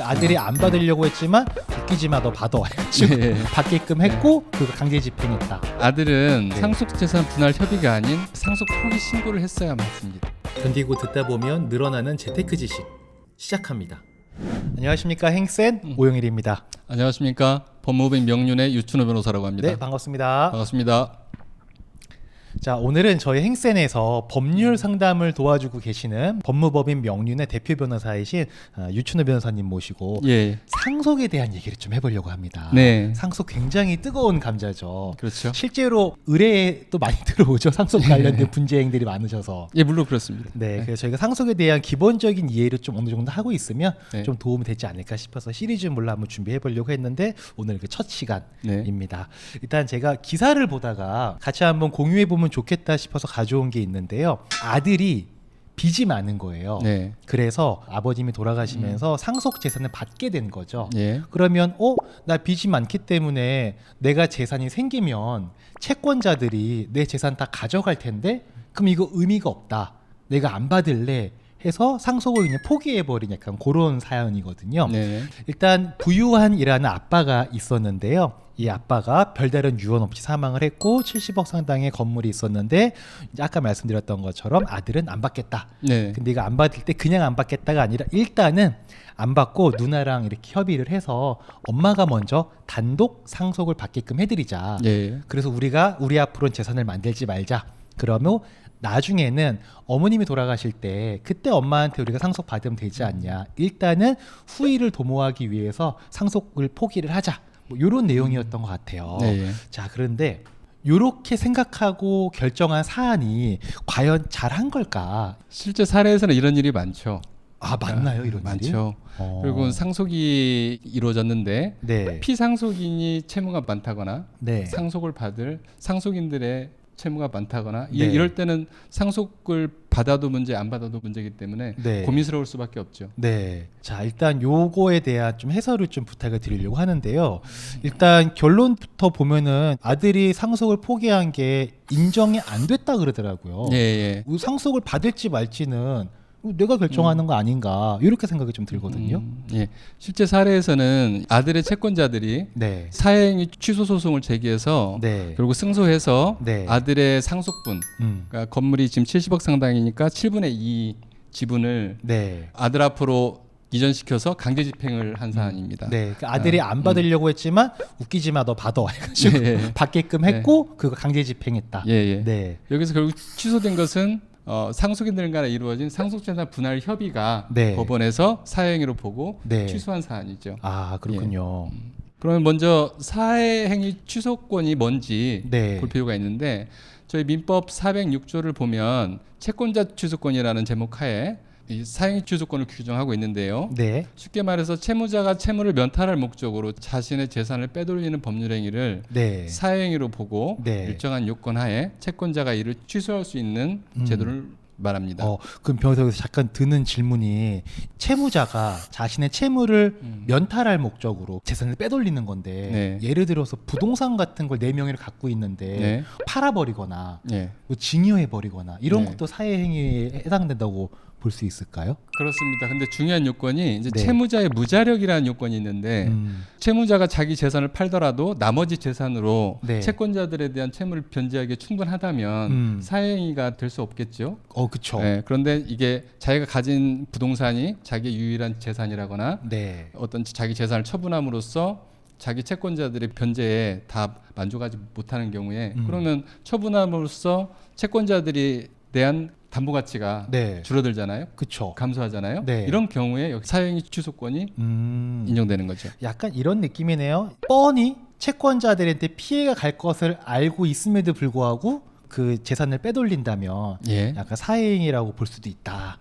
그러니까 아들이 안 받으려고 했지만 웃기지 마 너 받아 해가지고 예. 받게끔 했고 그거 강제 집행했다. 아들은 네. 상속재산 분할 협의가 아닌 상속 포기 신고를 했어야 맞습니다. 견디고 듣다 보면 늘어나는 재테크 지식 시작합니다. 안녕하십니까 행센 음. 오영일입니다. 안녕하십니까 법무법인 명륜의 유춘호 변호사라고 합니다. 네 반갑습니다. 반갑습니다. 자 오늘은 저희 행센에서 법률 상담을 도와주고 계시는 법무법인 명륜의 대표 변호사이신 아, 유춘호 변호사님 모시고 예, 상속에 대한 얘기를 좀 해보려고 합니다. 네, 상속 굉장히 뜨거운 감자죠. 그렇죠. 실제로 의뢰에 또 많이 들어오죠. 상속 관련된 분쟁들이 많으셔서. 예, 물론 그렇습니다. 네, 그래서 저희가 상속에 대한 기본적인 이해를 좀 어느 정도 하고 있으면 네. 좀 도움이 되지 않을까 싶어서 시리즈물로 한번 준비해 보려고 했는데 오늘 그첫 네. 시간입니다. 일단 제가 기사를 보다가 같이 한번 공유해 보면 좋겠다 싶어서 가져온 게 있는데요. 아들이 빚이 많은 거예요. 네, 그래서 아버님이 음. 돌아가시면서 상속 재산을 받게 된 거죠. 예, 그러면 어 나 빚이 많기 때문에 내가 재산이 생기면 채권자들이 내 재산 다 가져갈 텐데 그럼 이거 의미가 없다 내가 안 받을래 해서 상속을 그냥 포기해 버린 약간 그런 사연이거든요. 네, 일단 부유한이라는 아빠가 있었는데요. 이 아빠가 별다른 유언 없이 사망을 했고 70억 상당의 건물이 있었는데 이제 아까 말씀드렸던 것처럼 아들은 안 받겠다. 네, 근데 이거 안 받을 때 그냥 안 받겠다가 아니라 일단은 안 받고 누나랑 이렇게 협의를 해서 엄마가 먼저 단독 상속을 받게끔 해드리자. 예, 그래서 우리가 우리 앞으로는 재산을 만들지 말자. 그러면 나중에는 어머님이 돌아가실 때 그때 엄마한테 우리가 상속 받으면 되지 않냐. 일단은 후위를 도모하기 위해서 상속을 포기를 하자. 뭐 이런 내용이었던 것 같아요. 네, 예. 자 그런데 이렇게 생각하고 결정한 사안이 과연 잘한 걸까? 실제 사례에서는 이런 일이 많죠. 아 맞나요 이런 일이? 많죠. 어. 그리고 상속이 이루어졌는데 네, 피상속인이 채무가 많다거나 네, 상속을 받을 상속인들의 채무가 많다거나 이- 네. 이럴 때는 상속을 받아도 문제 안 받아도 문제이기 때문에 네. 고민스러울 수밖에 없죠. 네. 자 일단 요거에 대한 좀 해설을 좀 부탁을 드리려고 하는데요. 일단 결론부터 보면은 아들이 상속을 포기한 게 인정이 안 됐다 그러더라고요. 예, 예. 상속을 받을지 말지는 내가 결정하는 거 아닌가 이렇게 생각이 좀 들거든요. 음, 예. 실제 사례에서는 아들의 채권자들이 네. 사행위 취소 소송을 제기해서 네. 그리고 승소해서 네. 아들의 상속분, 음. 그러니까 건물이 지금 70억 상당이니까 7분의 2 지분을 네. 아들 앞으로 이전시켜서 강제 집행을 한 사안입니다. 네, 그 아들이 안 받으려고 했지만 웃기지 마, 너 받아 해가지고 음. 예, 예. 받게끔 했고 그거 강제 집행했다. 예, 예. 네, 여기서 결국 취소된 것은 어, 상속인들 간에 이루어진 상속재산 분할 협의가 네. 법원에서 사행위로 보고 네. 취소한 사안이죠. 아 그렇군요. 그러면 먼저 사행위 취소권이 뭔지 네, 볼 필요가 있는데 저희 민법 406조를 보면 채권자 취소권이라는 제목 하에 이 사행위 취소권을 규정하고 있는데요. 네, 쉽게 말해서 채무자가 채무를 면탈할 목적으로 자신의 재산을 빼돌리는 법률 행위를 네, 사행위로 보고 네. 일정한 요건 하에 채권자가 이를 취소할 수 있는 음. 제도를 말합니다. 어, 그럼 변호사에서 잠깐 드는 질문이 채무자가 자신의 채무를 음. 면탈할 목적으로 재산을 빼돌리는 건데 네. 예를 들어서 부동산 같은 걸 내 명의를 갖고 있는데 네. 팔아버리거나 예. 뭐 징여해버리거나 이런 네. 것도 사회행위에 해당된다고 볼 수 있을까요? 그렇습니다. 근데 중요한 요건이 이제 네. 채무자의 무자력이라는 요건이 있는데 음, 채무자가 자기 재산을 팔더라도 나머지 재산으로 네. 채권자들에 대한 채무를 변제하기 충분하다면 음. 사행위가 될 수 없겠죠. 어, 그쵸. 네, 그런데 이게 자기가 가진 부동산이 자기의 유일한 재산이라거나 네. 어떤 자기 재산을 처분함으로써 자기 채권자들의 변제에 다 만족하지 못하는 경우에 음. 그러면 처분함으로써 채권자들이 대한 담보 가치가 네. 줄어들잖아요. 그쵸. 감소하잖아요. 네. 이런 경우에 여기 사행위 취소권이 음. 인정되는 거죠. 약간 이런 느낌이네요. 뻔히 채권자들한테 피해가 갈 것을 알고 있음에도 불구하고 그 재산을 빼돌린다면 예. 약간 사행이라고 볼 수도 있다.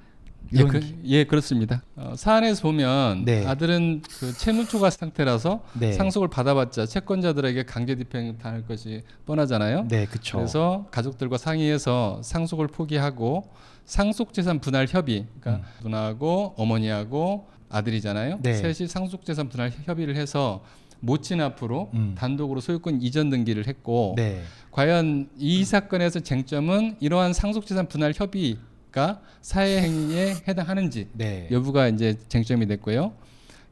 예, 그, 기- 예 그렇습니다. 어, 사안에서 보면 네. 아들은 그 채무 초과 상태라서 네. 상속을 받아봤자 채권자들에게 강제 집행 당할 것이 뻔하잖아요. 네, 그쵸. 그래서 가족들과 상의해서 상속을 포기하고 상속 재산 분할 협의, 그러니까 누나하고 어머니하고 아들이잖아요. 음. 네. 셋이 상속 재산 분할 협의를 해서 모친 앞으로 음. 단독으로 소유권 이전 등기를 했고 네. 과연 이 사건에서 쟁점은 이러한 상속 재산 분할 협의 가 사회 행위에 해당하는지 네. 여부가 이제 쟁점이 됐고요.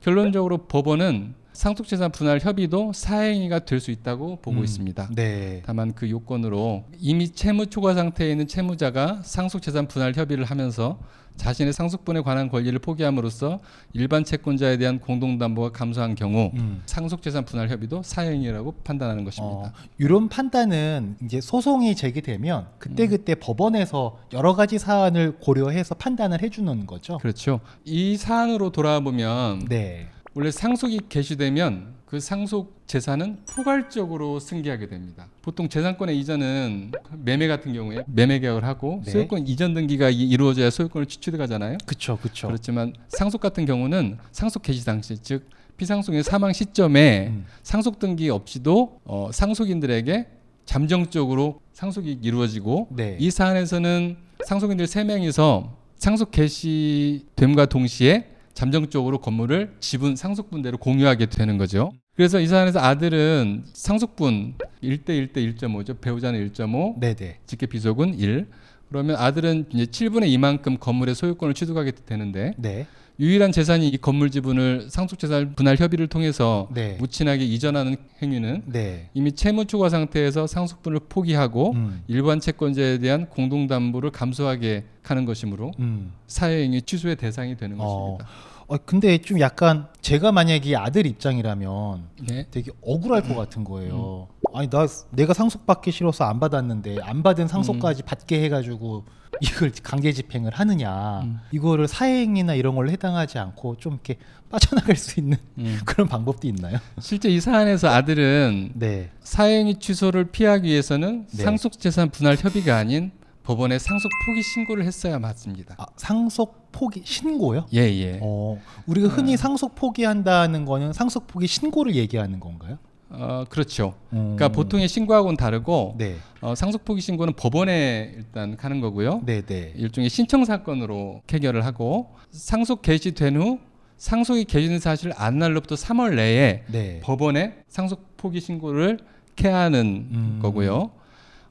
결론적으로 법원은 상속재산 분할 협의도 사행위가 될 수 있다고 보고 음, 있습니다. 네. 다만 그 요건으로 이미 채무 초과 상태에 있는 채무자가 상속재산 분할 협의를 하면서 자신의 상속분에 관한 권리를 포기함으로써 일반 채권자에 대한 공동담보가 감소한 경우 음. 상속재산 분할 협의도 사행위라고 판단하는 어, 것입니다. 이런 판단은 이제 소송이 제기되면 그때 그때 법원에서 여러 가지 사안을 고려해서 판단을 해주는 거죠. 그렇죠. 이 사안으로 돌아와 보면 네. 원래 상속이 개시되면 그 상속 재산은 포괄적으로 승계하게 됩니다. 보통 재산권의 이전은 매매 같은 경우에 매매 계약을 하고 네. 소유권 이전 등기가 이- 이루어져야 소유권을 취득 하잖아요. 그쵸, 그쵸. 그렇지만 상속 같은 경우는 상속 개시 당시 즉 피상속의 사망 시점에 음. 상속 등기 없이도 어, 상속인들에게 잠정적으로 상속이 이루어지고 네. 이 사안에서는 상속인들 세 명이서 상속 개시됨과 동시에 잠정적으로 건물을 지분 상속분대로 공유하게 되는 거죠. 그래서 이 사안에서 아들은 상속분 1대 1대 1.5죠. 배우자는 1.5, 네네. 직계 비속은 1. 그러면 아들은 이제 7분의 2만큼 건물의 소유권을 취득하게 되는데 네. 유일한 재산이 이 건물 지분을 상속재산 분할 협의를 통해서 네. 무친하게 이전하는 행위는 네. 이미 채무 초과 상태에서 상속분을 포기하고 음. 일반 채권자에 대한 공동담보를 감소하게 하는 것이므로 음. 사회행위 취소의 대상이 되는 어. 것입니다. 어, 근데 좀 약간 제가 만약에 아들 입장이라면 네. 되게 억울할 것 같은 거예요. 아니 나 내가 상속 받기 싫어서 안 받았는데 안 받은 상속까지 받게 해가지고 이걸 강제 집행을 하느냐. 음. 이거를 사행이나 이런 걸로 해당하지 않고 좀 이렇게 빠져나갈 수 있는 음. 그런 방법도 있나요? 실제 이 사안에서 아들은 네. 사행위 취소를 피하기 위해서는 네. 상속재산 분할 협의가 아닌 법원에 상속 포기 신고를 했어야 맞습니다. 아, 상속 포기 신고요? 예, 예. 어, 우리가 흔히 상속 포기한다는 거는 상속 포기 신고를 얘기하는 건가요? 어, 그렇죠. 음. 그러니까 보통의 신고하고는 다르고 네, 어, 상속 포기 신고는 법원에 일단 가는 거고요. 네, 네. 일종의 신청 사건으로 해결을 하고 상속 개시된 후 상속이 개시된 사실을 안 날로부터 3월 내에 네. 법원에 상속 포기 신고를 해야 하는 음. 거고요.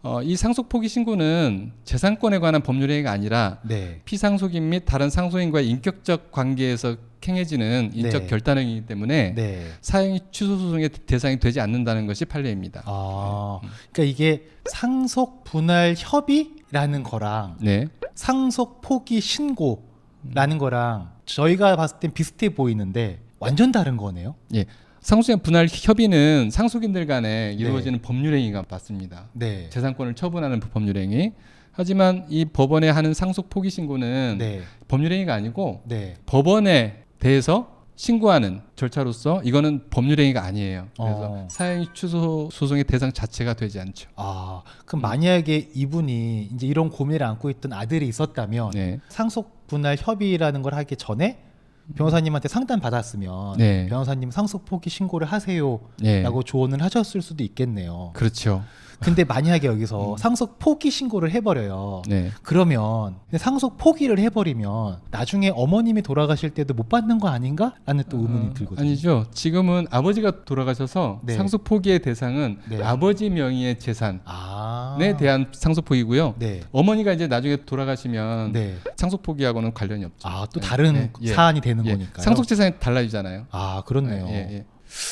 어, 이 상속 포기 신고는 재산권에 관한 법률 행위가 아니라 네. 피상속인 및 다른 상속인과의 인격적 관계에서 행해지는 인적 네. 결단 행위이기 때문에 네. 사형이 취소 소송의 대상이 되지 않는다는 것이 판례입니다. 아, 그러니까 이게 상속 분할 협의라는 거랑 네. 상속 포기 신고라는 거랑 저희가 봤을 땐 비슷해 보이는데 완전 다른 거네요. 예. 상속인 분할 협의는 상속인들 간에 이루어지는 법률 행위가 맞습니다. 네. 재산권을 처분하는 법률 행위. 하지만 이 법원에 하는 상속 포기 신고는 네. 법률 행위가 아니고 네. 법원에 대해서 신고하는 절차로서 이거는 법률 행위가 아니에요. 그래서 어. 사형이 취소 소송의 대상 자체가 되지 않죠. 아, 그럼 만약에 이분이 이제 이런 고민을 안고 있던 아들이 있었다면 네. 상속 분할 협의라는 걸 하기 전에 변호사님한테 상담 받았으면 네. 변호사님 상속 포기 신고를 하세요라고 네. 조언을 하셨을 수도 있겠네요. 그렇죠. 근데 만약에 여기서 상속 포기 신고를 해버려요. 네. 그러면 상속 포기를 해버리면 나중에 어머님이 돌아가실 때도 못 받는 거 아닌가? 라는 또 의문이 어, 들거든요. 아니죠. 지금은 아버지가 돌아가셔서 네. 상속 포기의 대상은 네. 아버지 명의의 재산에 아. 대한 상속 포기고요. 네. 어머니가 이제 나중에 돌아가시면 네. 상속 포기하고는 관련이 없죠. 아, 또 네, 다른 네, 예. 사안이 되는 예. 거니까요. 상속 재산이 달라지잖아요. 아, 그렇네요. 예, 예.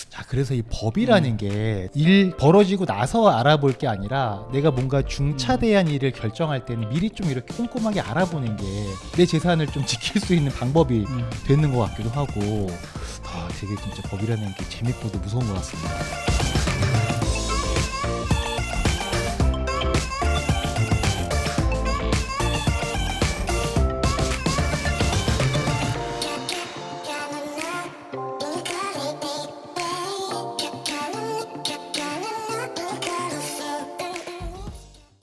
자, 그래서 이 법이라는 게 일 벌어지고 나서 알아볼 게 아니라 내가 뭔가 중차대한 일을 결정할 때는 미리 좀 이렇게 꼼꼼하게 알아보는 게 내 재산을 좀 지킬 수 있는 방법이 음. 되는 것 같기도 하고 아, 되게 진짜 법이라는 게 재밌고도 무서운 것 같습니다.